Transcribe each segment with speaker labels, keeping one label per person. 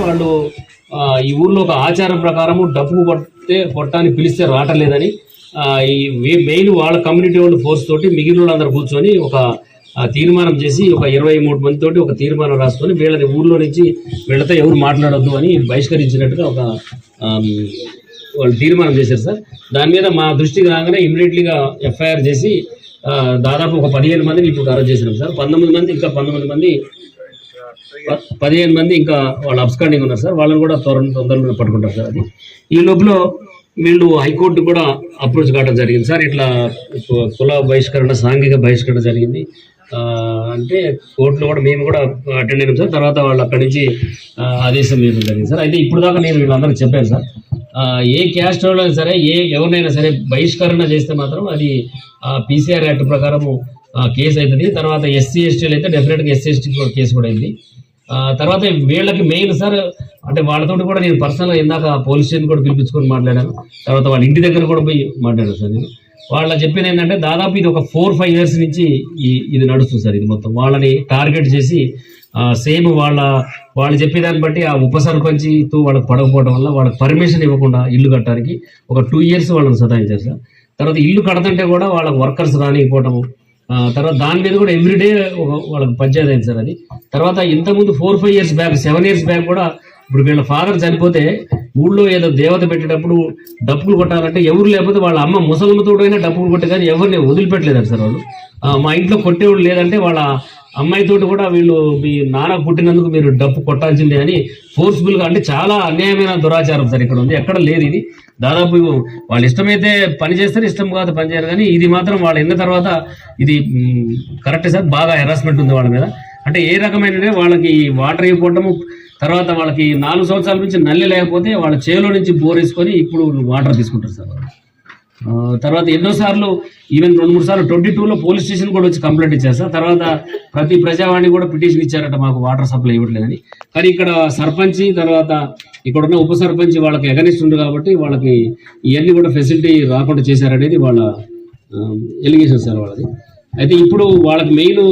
Speaker 1: వాళ్ళు ఈ ఊర్లో ఒక ఆచారం ప్రకారము డబ్బు పడితే కొట్టాన్ని పిలిస్తే రావటం లేదని ఈ మెయిన్ వాళ్ళ కమ్యూనిటీ వాళ్ళు ఫోర్స్ తోటి మిగిలిన వాళ్ళందరూ కూర్చొని ఒక తీర్మానం చేసి ఒక ఇరవై మూడు మంది తోటి ఒక తీర్మానం రాసుకొని వీళ్ళని ఊర్లో నుంచి వీళ్ళతో ఎవరు మాట్లాడొద్దు అని బహిష్కరించినట్టుగా ఒక వాళ్ళు తీర్మానం చేశారు సార్. దాని మీద మా దృష్టికి రాగానే ఇమ్మీడియట్లీగా ఎఫ్ఐఆర్ చేసి దాదాపు ఒక పదిహేను మందిని ఇప్పుడు అరెస్ట్ చేసినాం సార్. పంతొమ్మిది మంది ఇంకా పంతొమ్మిది మంది ప- పదిహేను మంది ఇంకా వాళ్ళు అబ్స్కాండింగ్ ఉన్నారు సార్. వాళ్ళని కూడా త్వర తొందరలో పట్టుకుంటారు సార్ అది. ఈ లోపల వీళ్ళు హైకోర్టు కూడా అప్రోచ్ కావడం జరిగింది సార్. ఇట్లా కుల బహిష్కరణ సాంఘిక బహిష్కరణ జరిగింది. అంటే కోర్టులో కూడా మేము కూడా అటెండ్ అయినాం సార్. తర్వాత వాళ్ళు అక్కడి నుంచి ఆదేశం ఇవ్వడం జరిగింది సార్. అయితే ఇప్పుడు దాకా నేను వీళ్ళందరూ చెప్పాను సార్. ఏ క్యాస్ట్ అయినా సరే ఏ ఎవరినైనా సరే బహిష్కరణ చేస్తే మాత్రం అది పీసీఆర్ యాక్ట్ ప్రకారము కేసు అవుతుంది తర్వాత ఎస్సీ ఎస్టీలు అయితే డెఫినెట్గా ఎస్సీ ఎస్టీ కూడా కేసు కూడా అయింది. తర్వాత వీళ్ళకి మెయిన్ సార్ అంటే వాళ్ళతో కూడా నేను పర్సనల్గా ఇందాక పోలీస్ స్టేషన్ కూడా పిలిపించుకొని మాట్లాడాను. తర్వాత వాళ్ళ ఇంటి దగ్గర కూడా పోయి మాట్లాడాను సార్ నేను. వాళ్ళ చెప్పిన ఏంటంటే దాదాపు ఇది ఒక ఫోర్ ఫైవ్ ఇయర్స్ నుంచి ఈ ఇది నడుస్తుంది సార్ ఇది మొత్తం. వాళ్ళని టార్గెట్ చేసి సేమ్ వాళ్ళ వాళ్ళు చెప్పేదాన్ని బట్టి ఆ ఉప సర్పంచ్తో వాళ్ళకి పడకపోవడం వల్ల వాళ్ళకి పర్మిషన్ ఇవ్వకుండా ఇల్లు కట్టడానికి ఒక టూ ఇయర్స్ వాళ్ళని సతాయించారు సార్. తర్వాత ఇల్లు కడతంటే కూడా వాళ్ళకి వర్కర్స్ రానికపోవటము తర్వాత దాని మీద కూడా ఎవ్రీడే వాళ్ళకి పంచాయతీ అయింది సార్ అది. తర్వాత ఇంతకుముందు four five years back seven years back కూడా ఇప్పుడు వీళ్ళ ఫాదర్ చనిపోతే ఊళ్ళో ఏదో దేవత పెట్టేటప్పుడు డప్పులు కొట్టాలంటే ఎవరు లేకపోతే వాళ్ళ అమ్మ ముసలమ్మతోడైనా డప్పులు కొట్టే కానీ ఎవరిని వదిలిపెట్టలేదండి సార్ వాళ్ళు. మా ఇంట్లో కొట్టేవాళ్ళు లేదంటే వాళ్ళ అమ్మాయితోటి కూడా వీళ్ళు మీ నాన్న పుట్టినందుకు మీరు డప్పు కొట్టాల్సిందే అని ఫోర్స్ఫుల్గా అంటే చాలా అన్యాయమైన దురాచారం సార్ ఇక్కడ ఉంది. ఎక్కడ లేదు ఇది. దాదాపు వాళ్ళు ఇష్టమైతే పని చేస్తారు ఇష్టం కాదు పని చేయరు కానీ ఇది మాత్రం వాళ్ళు ఎన్న తర్వాత ఇది కరెక్ట్ సార్. బాగా హెరాస్మెంట్ ఉంది వాళ్ళ మీద. అంటే ఏ రకమైన వాళ్ళకి వాటర్ అయిపోవటము తర్వాత వాళ్ళకి నాలుగు సంవత్సరాల నుంచి నల్లి లేకపోతే వాళ్ళ చేలో నుంచి బోర్ వేసుకొని ఇప్పుడు వాటర్ తీసుకుంటారు సార్ తర్వాత ఎన్నోసార్లు ఈవెన్ రెండు మూడు సార్లు ట్వంటీ టూలో పోలీస్ స్టేషన్ కూడా వచ్చి కంప్లైంట్ ఇచ్చారు సార్. తర్వాత ప్రతి ప్రజావాణి కూడా పిటిషన్ ఇచ్చారట మాకు వాటర్ సప్లై ఇవ్వట్లేదని. కానీ ఇక్కడ సర్పంచ్ తర్వాత ఇక్కడ ఉన్న ఉప సర్పంచ్ వాళ్ళకి ఎగనిస్ట్ ఉంది కాబట్టి వాళ్ళకి ఇవన్నీ కూడా ఫెసిలిటీ రాకుండా చేశారనేది వాళ్ళ ఎలిగేషన్ సార్ వాళ్ళది. అయితే ఇప్పుడు వాళ్ళకి మెయిన్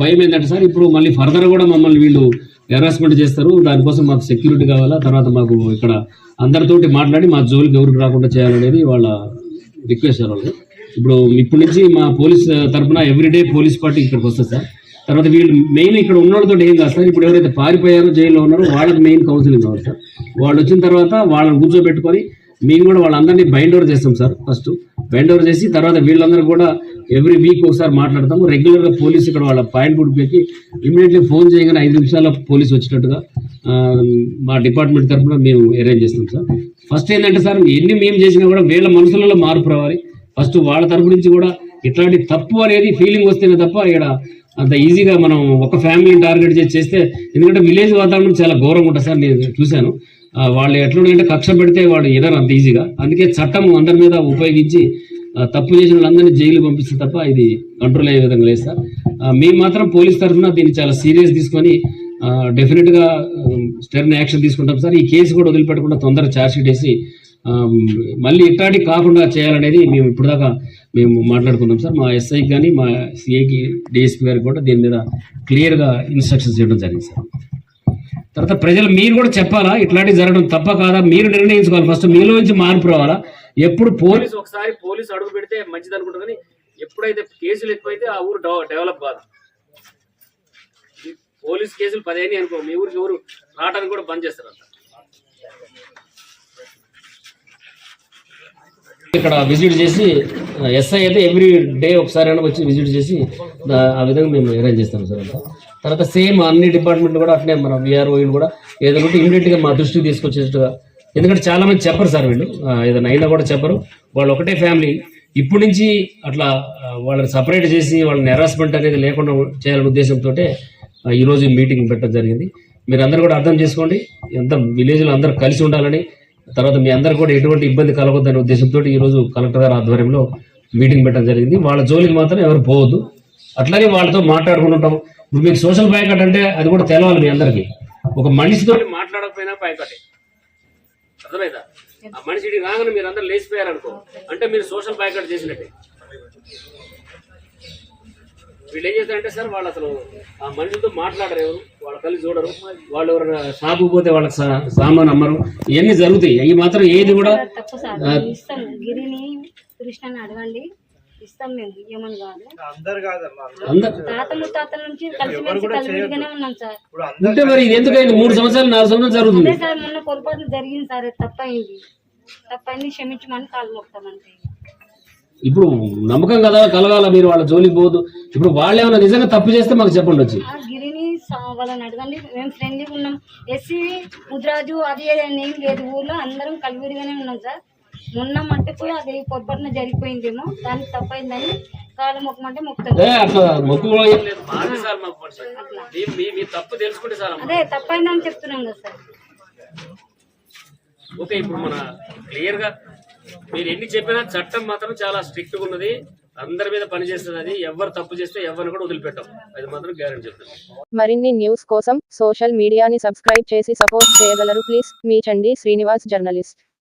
Speaker 1: భయం ఏంటంటే సార్ ఇప్పుడు మళ్ళీ ఫర్దర్ కూడా మమ్మల్ని వీళ్ళు హెరాస్మెంట్ చేస్తారు. దానికోసం మాకు సెక్యూరిటీ కావాలా? తర్వాత మాకు ఇక్కడ అందరితోటి మాట్లాడి మా జోలికి ఎవరికి రాకుండా చేయాలనేది వాళ్ళ రిక్వెస్ట్ వాళ్ళు ఇప్పుడు ఇప్పటి నుంచి మా పోలీస్ తరఫున ఎవ్రీడే పోలీస్ పార్టీ ఇక్కడికి వస్తుంది సార్. తర్వాత వీళ్ళు మెయిన్ ఇక్కడ ఉన్నోళ్ళతో ఏం కాదు సార్. ఇప్పుడు ఎవరైతే పారిపోయారో జైల్లో ఉన్నారో వాళ్ళకి మెయిన్ కౌన్సిలింగ్ కావాలి సార్. వాళ్ళు వచ్చిన తర్వాత వాళ్ళని కూర్చోబెట్టుకొని మేము కూడా వాళ్ళందరినీ బైండ్ ఓవర్ చేస్తాం సార్. ఫస్ట్ బైండ్ ఓవర్ చేసి తర్వాత వీళ్ళందరూ కూడా ఎవ్రీ వీక్ ఒకసారి మాట్లాడతాము. రెగ్యులర్గా పోలీస్ ఇక్కడ వాళ్ళ పాయింట్ గుడి ఇమీడియట్లీ ఫోన్ చేయగానే ఐదు నిమిషాల పోలీస్ వచ్చినట్టుగా మా డిపార్ట్మెంట్ తరఫున మేము అరేంజ్ చేస్తాం సార్. ఫస్ట్ ఏంటంటే సార్ ఎన్ని మేము చేసినా కూడా వీళ్ళ మనసులలో మార్పు రావాలి. ఫస్ట్ వాళ్ళ తరపు నుంచి కూడా ఇట్లాంటి తప్పు అనేది ఫీలింగ్ వస్తేనే తప్ప ఇక్కడ అంత ఈజీగా మనం ఒక ఫ్యామిలీని టార్గెట్ చేసి చేస్తే ఎందుకంటే విలేజ్ వాతావరణం చాలా ఘోరంగా ఉంటుంది సార్ నేను చూశాను. వాళ్ళు ఎట్లుంటే కక్ష పెడితే వాడు ఎదరు అంత ఈజీగా అందుకే చట్టం అందరి మీద ఉపయోగించి తప్పు చేసిన వాళ్ళందరినీ జైలు పంపిస్తే తప్ప ఇది కంట్రోల్ అయ్యే విధంగా లేదు సార్. మేము మాత్రం పోలీస్ తరఫున దీన్ని చాలా సీరియస్ తీసుకొని డెఫినెట్గా స్టెర్న్ యాక్షన్ తీసుకుంటాం సార్. ఈ కేసు కూడా వదిలిపెట్టకుండా తొందరగా ఛార్జ్షీట్ వేసి మళ్ళీ ఇట్లాంటి కాకుండా చేయాలనేది మేము ఇప్పటిదాకా మేము మాట్లాడుకున్నాం సార్. మా ఎస్ఐకి కానీ మా సిఐకి డిఎస్పీ గారికి కూడా దీని మీద క్లియర్గా ఇన్స్ట్రక్షన్స్ ఇవ్వడం జరిగింది సార్. తర్వాత ప్రజలు మీరు కూడా చెప్పాలా? ఇట్లాంటివి జరగడం తప్ప కాదా? మీరు నిర్ణయించుకోవాలి. ఫస్ట్ మీలో నుంచి మార్పు రావాలా? ఎప్పుడు పోలీసు ఒకసారి పోలీసు అడుగు పెడితే మంచిది అనుకుంటారు కానీ ఎప్పుడైతే కేసులు ఎక్కువైతే ఆ ఊరు డెవ- డెవలప్ కాదు. పోలీస్ కేసులు పదిహేను అనుకో మీ ఊరికి ఎవరు రావడానికి కూడా బంద్ చేస్తారు అంత. ఇక్కడ విజిట్ చేసి ఎస్ఐ అయితే ఎవ్రీ డే ఒకసారి అయినా వచ్చి విజిట్ చేసి ఆ విధంగా మేము అరేంజ్ చేస్తాం సార్ అంతా. తర్వాత సేమ్ అన్ని డిపార్ట్మెంట్ కూడా అట్లే మన విఆర్ఓలు కూడా ఏదైనా ఉంటే ఇమీడియట్గా మా దృష్టికి తీసుకొచ్చేట్టుగా ఎందుకంటే చాలా మంది చెప్పరు సార్ వీళ్ళు. ఏదైనా అయినా కూడా చెప్పరు. వాళ్ళు ఒకటే ఫ్యామిలీ. ఇప్పటి నుంచి అట్లా వాళ్ళని సపరేట్ చేసి వాళ్ళని హెరాస్మెంట్ అనేది లేకుండా చేయాలనే ఉద్దేశంతో ఈరోజు మీటింగ్ పెట్టడం జరిగింది. మీరు అందరూ కూడా అర్థం చేసుకోండి. ఎంత విలేజ్లో అందరూ కలిసి ఉండాలని తర్వాత మీ అందరు కూడా ఎటువంటి ఇబ్బంది కలగొద్దనే ఉద్దేశంతో ఈరోజు కలెక్టర్ గారి ఆధ్వర్యంలో మీటింగ్ పెట్టడం జరిగింది. వాళ్ళ జోలికి మాత్రం ఎవరు పోవద్దు. అట్లనే వాళ్ళతో మాట్లాడుకుంటుంటాం. ఇప్పుడు మీకు సోషల్ బాయ్కట్ అంటే అది కూడా తెలవాలి మీ అందరికీ. ఒక మనిషితో మాట్లాడకపోయినా బాయ్కటే అర్థమైందా? ఆ మనిషి ఇడికి రాగానే మీరు అందరు లేచిపోయారు అనుకో అంటే మీరు సోషల్ బాయ్కట్ చేసినట్టే. వీళ్ళు ఏం చేస్తారంటే సార్ వాళ్ళు అసలు ఆ మనుషులతో మాట్లాడరు ఎవరు వాళ్ళ కళ్ళు చూడరు. వాళ్ళు ఎవరైనా షాపు పోతే వాళ్ళకి సామాన్ అమ్మరు. ఇవన్నీ జరుగుతాయి. అవి మాత్రం ఏది కూడా
Speaker 2: తప్పు సార్. మేము ఇస్తాం మేము ఏమని కాదు.
Speaker 3: అందరు కాదమ్మా
Speaker 1: అందరు
Speaker 2: తాత ముత్తాతల నుంచి కలిసిమెలిసి కలివిడిగానే ఉన్నాం సార్.
Speaker 3: ఇప్పుడు అందరు
Speaker 1: ఉంటే మరి ఇది ఎందుకైంది మూడు సంవత్సరాలు నాలుగు సంవత్సరాలు జరుగుతుంది.
Speaker 2: అదే సార్ మొన్న పొరపాటు జరిగింది సార్ తప్పైంది. తప్పైంది క్షమించమని కాలు మొక్తాం అంతే.
Speaker 1: ఇప్పుడు నమ్మకం కదా కలగాల మీరు వాళ్ళ జోలికి పోదు. ఇప్పుడు వాళ్ళు ఏమైనా నిజంగా తప్పు చేస్తే మాకు చెప్పండి వచ్చి
Speaker 2: ఆ గిరిని సా- వాళ్ళని అడగండి. మేము ఫ్రెండ్లీగా ఉన్నాం. ఎస్సీ ముద్రాజు అది ఏం లేదు. ఊర్లో అందరం కలివిడిగానే ఉన్నాం సార్. మొన్న మట్టిపోయి అది పొరపాటున జరిగిపోయిందేమో. దానికి తప్పైందని కాలు మొక్కమంటే మొక్కుతాం
Speaker 1: ఏ అట్లా మొక్కు కూడా ఏం లేదు. మాది సార్ మాకు పరిచయం. మీ- మీ- మీ తప్పు తెలుసుకుంటే సార్ అమ్మ.
Speaker 2: అదే తప్పైందని చెప్తున్నాం కదా సార్.
Speaker 1: ఓకే ఇప్పుడు మన క్లియర్గా మీరు ఎన్ని చెప్పినా చట్టం మాత్రం చాలా స్ట్రిక్ట్గా ఉన్నది. అందరి మీద పనిచేస్తుంది అది. ఎవరు తప్పు చేస్తే ఎవరిని కూడా వదిలిపెట్టాం. అది మాత్రం గ్యారెంటీ చెప్తాను
Speaker 4: మరిన్ని న్యూస్ కోసం సోషల్ మీడియాని సబ్స్క్రైబ్ చేసి సపోర్ట్ చేయగలరు. ప్లీజ్ మీ చండి శ్రీనివాస్ జర్నలిస్ట్.